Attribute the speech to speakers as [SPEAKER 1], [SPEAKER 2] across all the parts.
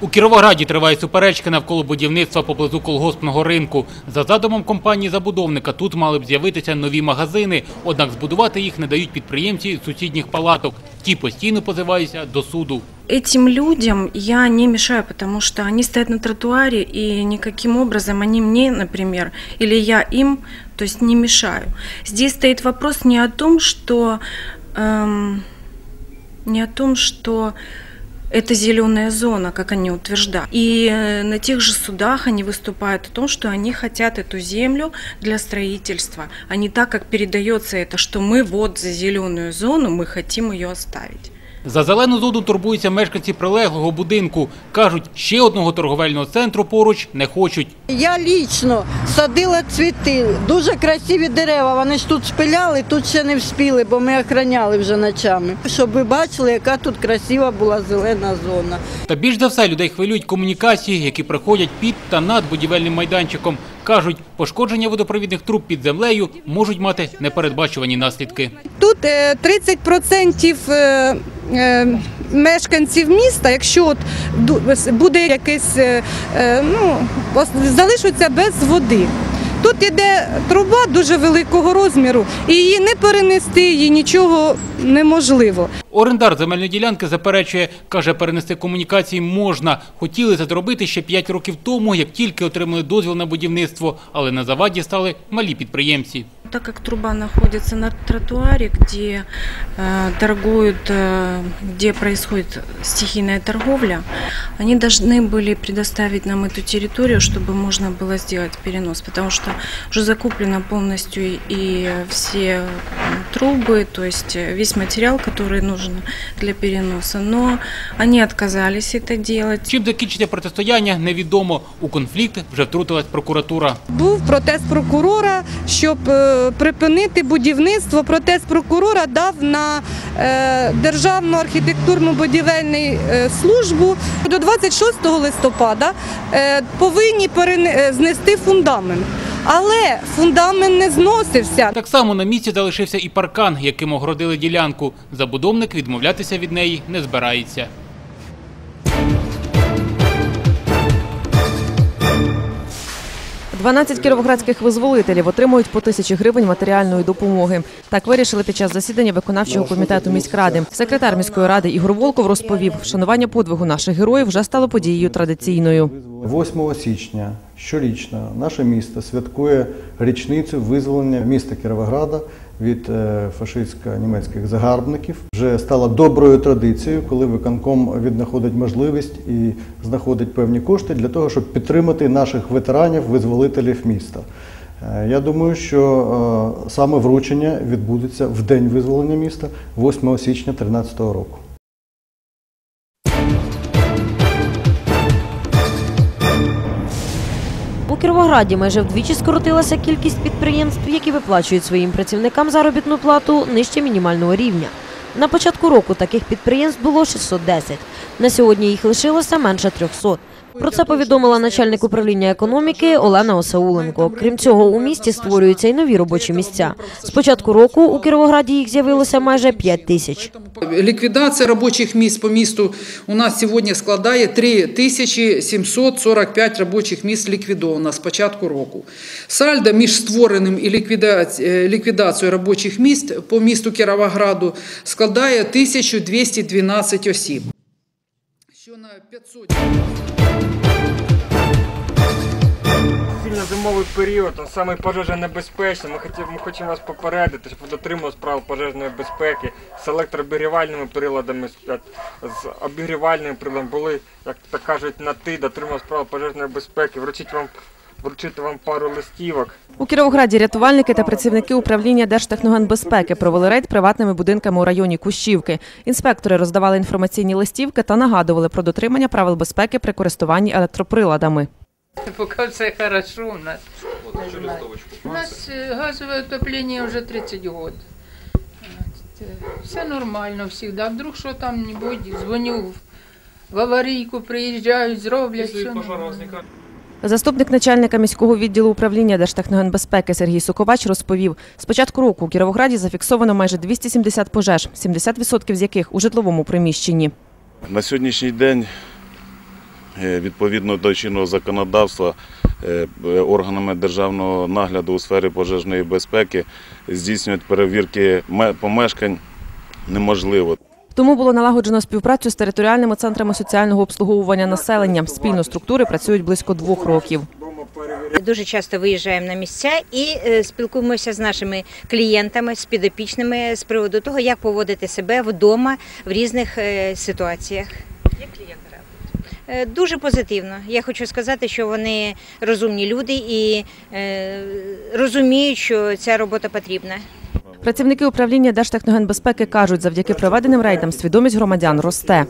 [SPEAKER 1] У Кіровограді триває суперечка навколо будівництва поблизу колгоспного ринку. За задумом компанії-забудовника тут мали б з'явитися нові магазини, однак збудувати їх не дають підприємці сусідніх палаток. Ті постійно позиваються до суду.
[SPEAKER 2] Этим людям я не мешаю, потому что они стоят на тротуаре, и никаким образом они мне, например, или я им, то есть не мешаю. Здесь стоит вопрос не о том, что эм, не о том, что это зеленая зона, как они утверждают. И э, на тех же судах они выступают о том, что они хотят эту землю для строительства, а не так, как передается это, что мы вот за зеленую зону, мы хотим ее оставить.
[SPEAKER 1] За зелену зону турбуються мешканці прилеглого будинку. Кажуть, ще одного торговельного центру поруч не хочуть.
[SPEAKER 3] Я лічно садила цвіти, дуже красиві дерева. Вони ж тут шпиляли, тут ще не вспіли, бо ми охороняли вже ночами. Щоб ви бачили, яка тут красива була зелена зона.
[SPEAKER 1] Та більш за все людей хвилюють комунікації, які проходять під та над будівельним майданчиком. Кажуть, пошкодження водопровідних труб під землею можуть мати непередбачувані наслідки.
[SPEAKER 4] Тут е, 30% е, е, мешканців міста, якщо от буде якесь, е, е, ну, залишаться без води. Тут іде труба дуже великого розміру, і її не перенести, її нічого неможливо.
[SPEAKER 1] Орендар земельної ділянки заперечує, каже, перенести комунікації можна. Хотіли це зробити ще 5 років тому, як тільки отримали дозвіл на будівництво, але на заваді стали малі підприємці.
[SPEAKER 2] Так как труба находится на тротуаре, где э, торгуют, э, где происходит стихийная торговля, они должны были предоставить нам эту территорию, чтобы можно было сделать перенос, потому что уже закуплено полностью и все м, трубы, то есть э, весь материал, который нужен для переноса, но они отказались это делать.
[SPEAKER 1] Чим закінчиться протистояння, невідомо. У конфлікт вже втрутилась прокуратура.
[SPEAKER 4] Був протест прокурора, щоб е, припинити будівництво. Протест прокурора дав на е, Державну архітектурну будівельну службу до 26 листопада е, повинні е, знести фундамент. Але фундамент не зносився.
[SPEAKER 1] Так само на місці залишився і паркан, яким огородили ділянку. Забудовник відмовлятися від неї не збирається.
[SPEAKER 5] – 12 кіровоградських визволителів отримують по тисячі гривень матеріальної допомоги. Так вирішили під час засідання виконавчого комітету міськради. Секретар міської ради Ігор Волков розповів, вшанування подвигу наших героїв вже стало подією традиційною.
[SPEAKER 6] 8 січня щорічно наше місто святкує річницю визволення міста Кіровограда від е, фашистсько-німецьких загарбників. Вже стала доброю традицією, коли виконком віднаходить можливість і знаходить певні кошти для того, щоб підтримати наших ветеранів, визволителів міста. Е, Я думаю, що е, саме вручення відбудеться в день визволення міста 8 січня 2013 року.
[SPEAKER 7] У Кіровограді майже вдвічі скоротилася кількість підприємств, які виплачують своїм працівникам заробітну плату нижче мінімального рівня. На початку року таких підприємств було 610. На сьогодні їх лишилося менше 300. Про це повідомила начальник управління економіки Олена Осауленко. Крім цього, у місті створюються й нові робочі місця. З початку року у Кіровограді їх з'явилося майже 5 тисяч.
[SPEAKER 8] Ліквідація робочих місць по місту у нас сьогодні складає 3745 робочих місць ліквідовано з початку року. Сальдо між створеним і е, ліквідацією робочих місць по місту Кіровограду складає 1212 осіб. Що на 500
[SPEAKER 9] Сильно-зимовий період, а саме пожежонебезпечний. Ми хотів, ми хочемо вас попередити, щоб ви дотримувались правил пожежної безпеки. З електрообігрівальними приладами, з- з обігрівальними приладами були, як так кажуть, на ти, дотримувалися правил пожежної безпеки, Вручить вам, вручити вам пару листівок.
[SPEAKER 5] У Кіровограді рятувальники та працівники управління Держтехногенбезпеки провели рейд приватними будинками у районі Кущівки. Інспектори роздавали інформаційні листівки та нагадували про дотримання правил безпеки при користуванні електроприладами.
[SPEAKER 10] Пока все хорошо у нас. У нас э, газовое отопление уже 30 год. Все нормально завжди. А вдруг що там-небудь, дзвоню в- аварійку, приїжджають, зроблять. Все.
[SPEAKER 5] Заступник начальника міського відділу управління Держтехногенбезпеки Сергій Суковач розповів, з початку року у Кіровограді зафіксовано майже 270 пожеж, 70% з яких у житловому приміщенні.
[SPEAKER 11] На сьогоднішній день, е, відповідно до чинного законодавства, е, е, органами державного нагляду у сфері пожежної безпеки здійснюють перевірки помешкань неможливо.
[SPEAKER 5] Тому було налагоджено співпрацю з територіальними центрами соціального обслуговування населення. Спільно структури працюють близько двох років.
[SPEAKER 12] Дуже часто виїжджаємо на місця і е, спілкуємося з нашими клієнтами, з підопічними з приводу того, як поводити себе вдома в різних е, ситуаціях. Як реагують? Дуже позитивно. Я хочу сказати, що вони розумні люди і е, розуміють, що ця робота потрібна.
[SPEAKER 5] Працівники управління Держтехногенбезпеки кажуть, завдяки проведеним рейдам свідомість громадян росте.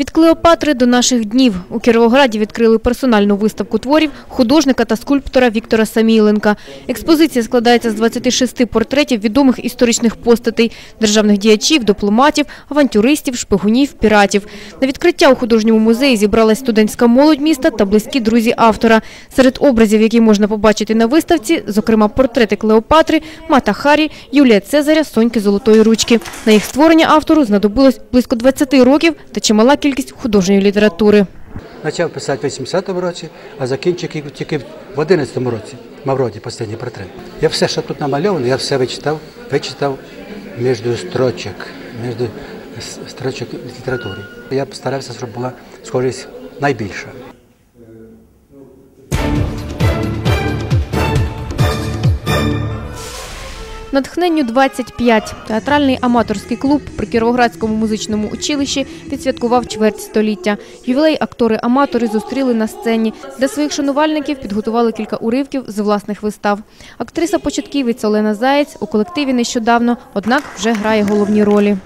[SPEAKER 13] Від Клеопатри до наших днів у Кіровограді відкрили персональну виставку творів художника та скульптора Віктора Саміленка. Експозиція складається з 26 портретів відомих історичних постатей – державних діячів, дипломатів, авантюристів, шпигунів, піратів. На відкриття у художньому музеї зібралась студентська молодь міста та близькі друзі автора. Серед образів, які можна побачити на виставці, зокрема портрети Клеопатри, Мата Харі, Юлія Цезаря, Соньки Золотої ручки. На їх створення автору знадобилось близько 20 років та чимала кількість художньої літератури.
[SPEAKER 14] Почав писати в 80-му році, а закінчив тільки в 11-му році. Мавроді, останній портрет. Я все, що тут намальовано, я все вичитав, вичитав між строчок, між строчок літератури. Я постарався, щоб була схожість найбільша.
[SPEAKER 13] Натхненню 25. Театральний аматорський клуб при Кіровоградському музичному училищі відсвяткував чверть століття. Ювілей актори-аматори зустріли на сцені. Для своїх шанувальників підготували кілька уривків з власних вистав. Актриса-початківець Олена Заєць у колективі нещодавно, однак вже грає головні ролі.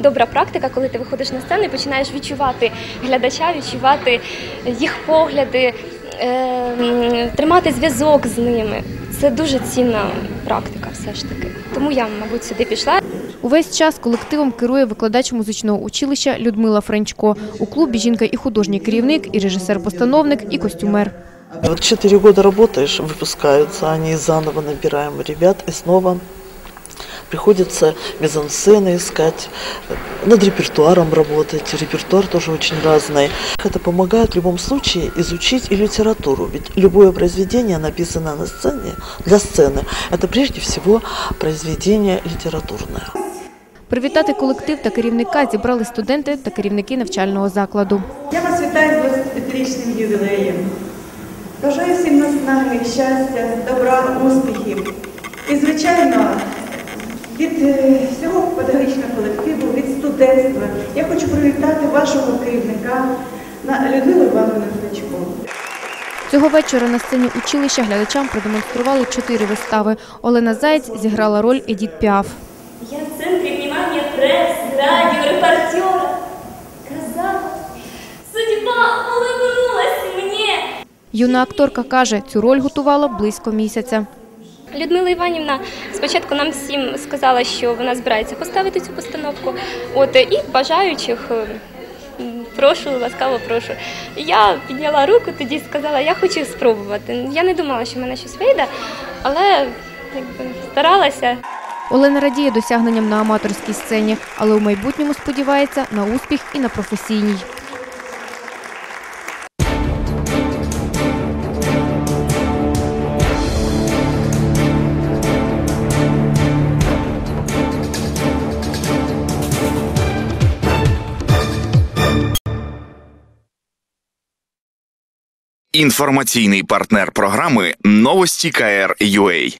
[SPEAKER 15] добра практика, коли ти виходиш на сцену і починаєш відчувати глядача, відчувати їх погляди, е, тримати зв'язок з ними. Це дуже цінна практика, все ж таки. Тому я, мабуть, сюди пішла.
[SPEAKER 13] Увесь час колективом керує викладач музичного училища Людмила Френчко. У клубі жінка і художній керівник, і режисер-постановник, і костюмер.
[SPEAKER 16] Вот четыре года работаешь, выпускаются они, заново набираем ребят, и снова приходится мизансцены искать, над репертуаром работать. Репертуар тоже очень разный. Это помогает в любом случае изучить и литературу, ведь любое произведение, написанное на сцене, для сцены, это прежде всего произведение литературное.
[SPEAKER 13] Привітати колектив та керівника зібрали студенти та керівники навчального закладу.
[SPEAKER 17] Я вас вітаю з 25-річним ювілеєм. Бажаю всім наснаги, щастя, добра, успіхів. І, звичайно, від е, всього педагогічного колективу, від студентства я хочу привітати вашого керівника на Людмилу Івановну Фречко.
[SPEAKER 13] Цього вечора на сцені училища глядачам продемонстрували чотири вистави. Олена Заєць зіграла роль Едіт Піаф.
[SPEAKER 18] Я в центре внимания прессы, радио, репортера. Казалось, судьба улыбнулась мне.
[SPEAKER 13] Юна акторка каже, цю роль готувала близько місяця.
[SPEAKER 15] Людмила Іванівна спочатку нам всім сказала, що вона збирається поставити цю постановку. От і бажаючих е, прошу, ласкаво прошу. Я підняла руку тоді сказала, я хочу спробувати. Я не думала, що в мене щось вийде, але якби, старалася.
[SPEAKER 13] Олена радіє досягненням на аматорській сцені, але у майбутньому сподівається на успіх і на професійній.
[SPEAKER 19] Інформаційний партнер програми Новості КР UA.